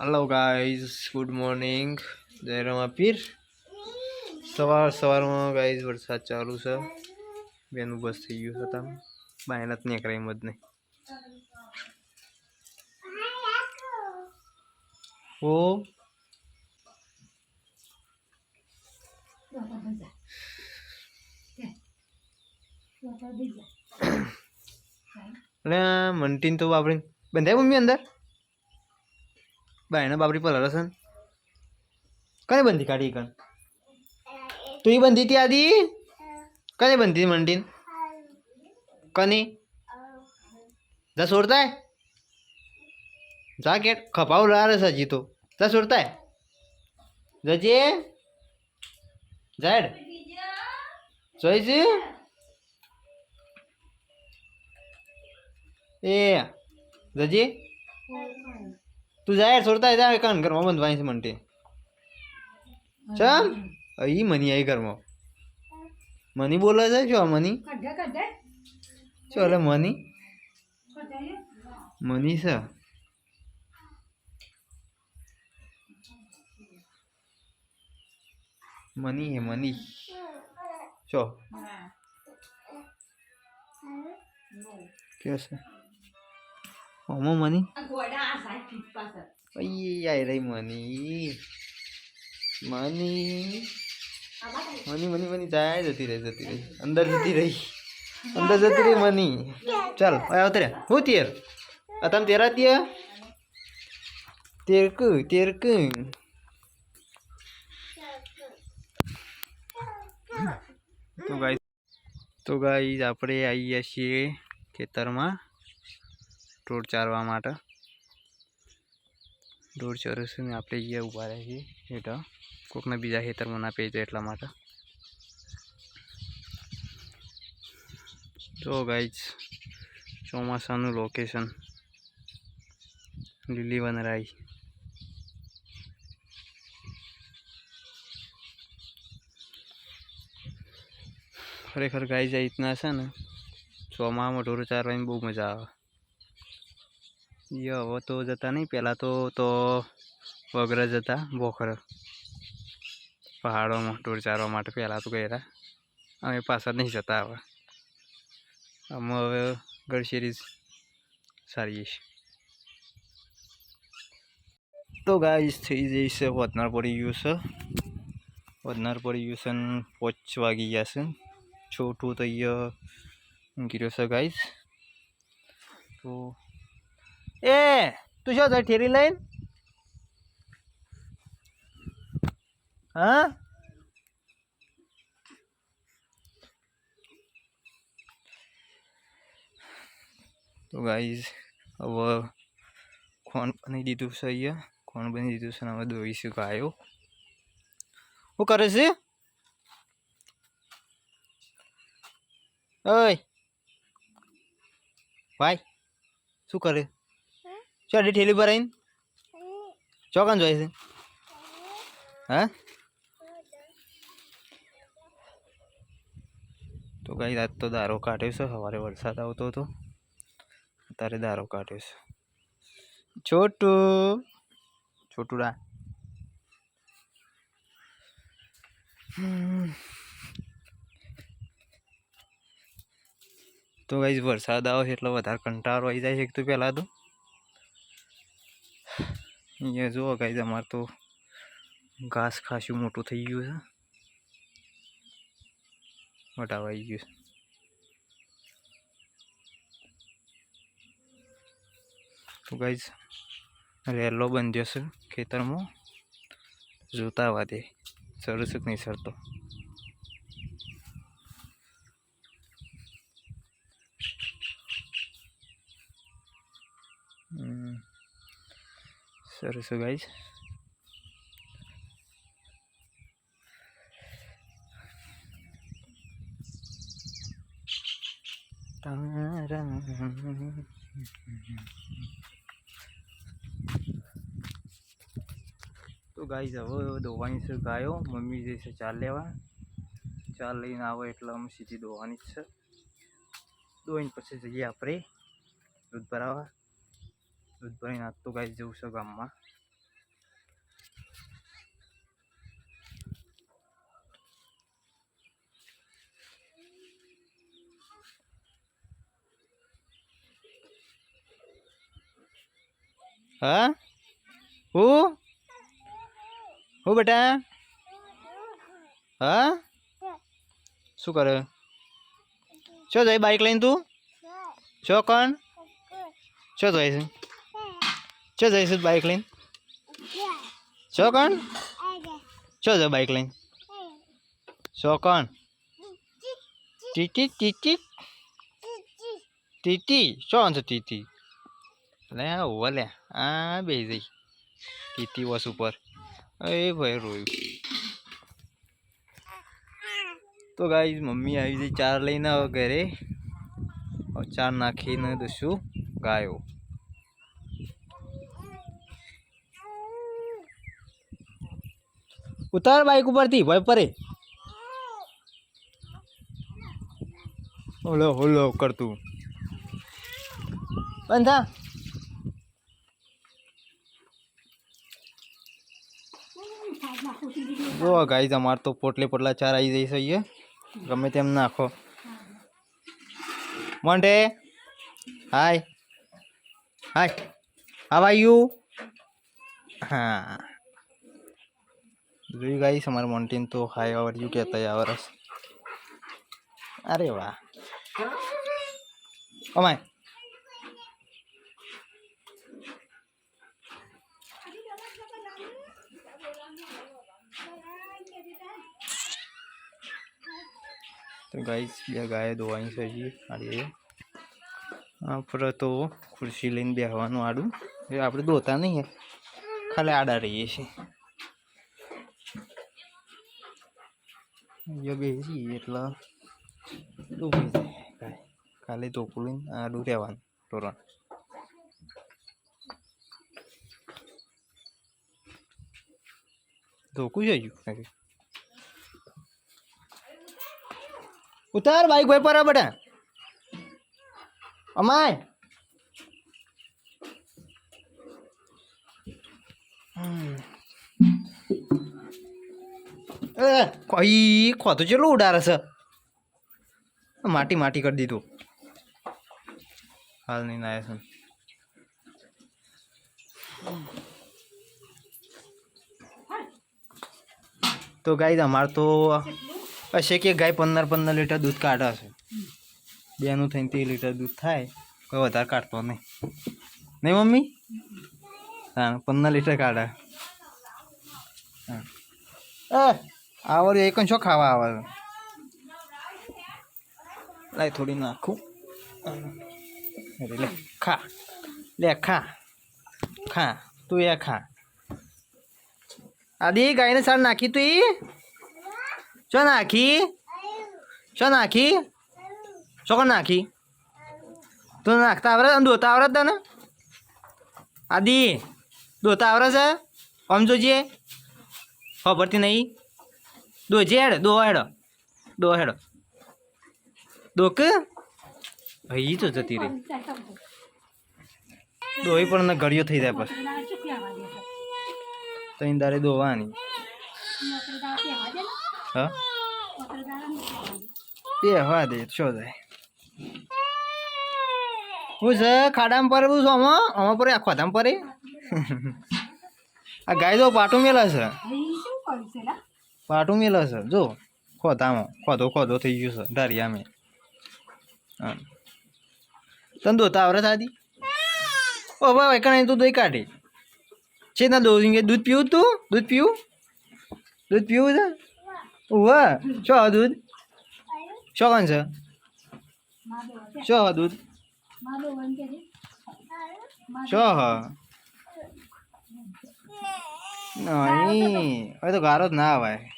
Hello guys good morning જય રમાપીર સવાર, સવારમાં ગાઈઝ વરસાદ ચાલુ છે. બેનું બસ થઈ ગયું છે તમે બાયના જ નીકળે એમ નહીં. ઓ. અને મંટીન તો બાપરી બંધાય મમ્મી અંદર? બાયના બાપરી પર હરસન. કને બંધી કાઢી કણ તું બંધી હતી આદી? કને બંધી મંટીન કની? જા સોરતાય. જા કે ખપાવ લારે સજી તો. જા સોરતાય. જજે. જાડ જોઈજે એ. જજી. તું જાય છોડતા જાય કાન ઘરમાં બંધવાની છે મંટી ચમ? અહીં મની આવી ઘરમાં. મની બોલે છે શું મની? શું એટલે મની? મની છે. મની હે મની. ચો કે છે? ઓમો મની અయ్యి આઈ રહી mani. Mani. મની મની મની જાય જતી રહી જતી રહી અંદર જતી રહી અંદર જતી રહી મની ચાલ હવે આવતે રે હું તેર તમે તેરા ત્યાં તેરકુ તેરકુ તો ગાઈ તો ગાઈ આપણે આવીએ છીએ ખેતરમાં ઢોર ચારવા માટે. ચરસ ને આપણે અહીંયા ઊભા રહ્યા છીએ હેઠળ કોકને બીજા ખેતરમાં ના પેજ એટલા માટે. તો ગાઈઝ, ચોમાસાનું લોકેશન લીલી વનરાઈ. ખરેખર ગાય આ રીતના છે ને ચોમામાં ઢોર ચારવાની બહુ મજા આવે. ય, હવે તો જતા નહીં. પહેલાં તો તો વગર જતા બોખર પહાડોમાં ઢોર ચારવા માટે પહેલાં તો ગયા અમે પાછળ નહીં જતા હવે. અમે હવે ગળશેરી સારી છે તો ગાઈસ થઈ જઈશ વધનાર પડી ગયું છે. વધનાર પડી ગયું છે પોચ વાગી ગયા છે. છોટું તો અહીંયા ગીર્યો છે ગાઈસ તો એ, તું શું થાય, ઠેરી લઈને? હા? તો ગાઈઝ હવે ખોન બની દીધું છે અહીંયા? ખોન બની દીધું છે હવે દોઈશું ગાયો? શું કરે છે? ઓય! ભાઈ, શું કરે? ચાલી ઠેલી પર આવીને? ચોકાન જોઈએ છે? હા? તો કઈ રાત તો દારો કાઢ્યો છે. સવારે વરસાદ આવતો હતો. અત્યારે દારો કાઢ્યો છે. છોટું, છોટુડા. તો કઈ વરસાદ આવે એટલો વધારે કંટાળો આવી જાય છે તો પહેલાં તો. અહીંયા જુઓ કઈ અમારે તો ઘાસ ખાસું મોટું થઈ ગયું છે. વટાવાઈ ગયું છે. તો ગાઈઝ રેલો બંધ્યો છે ખેતરમાં. જોતા વાદે સરસ જ નહીં સરતો હમ. સરસ ગાઈઝ તો ગાઈઝ હવે દોવાની છે ગાયો. મમ્મી જે છે ચાલ લેવા. ચાલ લઈને આવે એટલે અમે સીધી દોવાની જ છે. દોઈને પછી જઈએ આપણે. દૂધ ભરાવા. દૂધ ભરીને તો ગાઈ જવું છે ગામમાં. હા? હું? હું બેટા? હા? શું કરે? છો જઈ બાઇક લઈને તું? છો કોણ? છો જઈ છે છે બાઈક લઈને? છો કોણ? ચો જો બાઈક લઈને? ચો કોણ? ટીટી ટીટી ટીટી શું છે ટીટી લે ઓવા લે. આ બે જઈ. ટીટી વસ ઉપર. એ ભાઈ રોયું. તો ગાઈ મમ્મી આવી જઈ ચાર લઈને આવે ઘરે. ચાર નાખીને દઈશું ગાયો. ઉતાર બાઈક ઉપરથી ભાઈ પરે. ઓલો હોલો કરતું બંધા જો ગાઈ અમાર તો પોટલે પોટલા ચાર આવી જઈશ અહીંયા ગમે તેમ નાખો. Monte hi. Hi. How are you હા. જોયું ગાઈસ અમારા મોન્ટીન તો હાય આवर યુ કહેતા આ વરસ અરે વાહ. અમાય તો ગાઈસ બે ગાય દોવાની છે હજી. આડીએ આપણે તો ખુરશી લઈને બેસવાનું આડું. એ આપણે દોતા નહીં ખાલી આડા રહીએ છીએ. અહીંયા બેસી એટલે ડૂબી જાય ગાય ખાલી ધોકું લઈને આડું રહેવાનું તોરણ ધોકું છે હજુ ઉતાર બાઈક ભાઈ પર બટા અમાય હમ. કોઈ ખોતો ચેટલું ઉડારે છે? માટી માટી કરી દીધું. હાલ નહીં નાય છે. તો ગાય અમારે તો હશે કે ગાય પંદર પંદર લીટર દૂધ કાઢે છે. બેનું થઈને ત્રીસ લીટર દૂધ થાય, કોઈ વધારે કાઢતો નહીં. નહીં મમ્મી? હા, પંદર લીટર કાઢે. હા. એ આવર એક શું ખાવા આવે? લાય થોડી નાખું. અરે લે, ખા. લે, ખા. ખા. તું એ ખા. આદી, ગાયને સાર નાખી તું ઈ? ચો નાખી? ચો નાખી? ચોકન નાખી? તું નાખતા આવડે દોતા આવડે તને? આદી, દોતા આવડે છે? આમ જોજે. ખબરથી નહીં? દોજે હેડ, દો હેડો, દો હેડ. દોક? ભાઈ તો જતી રહી. દોઈ પણ ઘડિયો થઈ જાય પછી. તઈ દારે દોવાની. હા? બે હવા દે છો જાય હું છે, ખાડામાં પરવું છું, આમાં? આમાં પર આ ખોદામાં પડે આ ગાય તો પાટું મેલા છે. પાટું મેલા છે જો ખોતામાં ખોધો ખોધો થઈ ગયું છે ધારિયા મેં તને દોતા આવડે સાદી ઓ ભાઈ કણ તું દહીં કાઢી છે ના દો દૂધ પીવું તું દૂધ પીવું દૂધ પીવું છે ઉવા હા દૂધ શું કોણ છે હા દૂધ હા નહીં હવે તો ગારો જ ના આવાય